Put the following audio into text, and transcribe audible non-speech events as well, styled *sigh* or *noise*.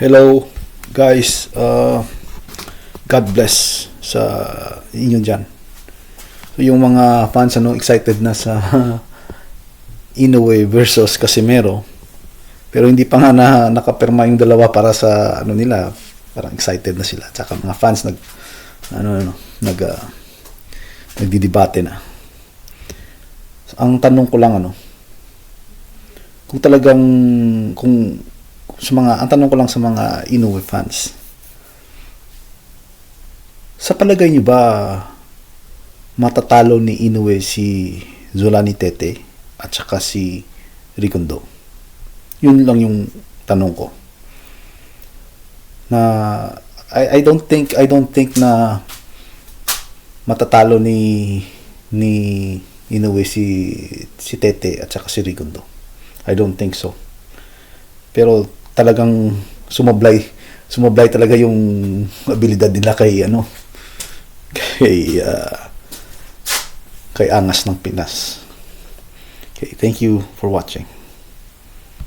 Hello guys, uh, God bless sa inyo dyan. So, yung mga fans ano excited na sa *laughs* Inoue versus Casimero. Pero hindi pa nga na nakapirma yung dalawa para sa ano nila, parang excited na sila. Tsaka mga fans nag ano ano nag uh, nagdidebate na. Ang tanong ko lang ano, kung talagang kung sa mga ang tanong ko lang sa mga Inoue fans. Sa palagay niyo ba matatalo ni Inoue si Zolani Tete at saka si Ricondo yun lang yung tanong ko. Na I, I don't think I don't think na matatalo ni ni Inoue si si Tete at saka si Ricondo I don't think so. Pero talagang sumablay sumablay talaga yung abilidad nila kay ano kay ah, kay Angas ng Pinas. Okay, thank you for watching.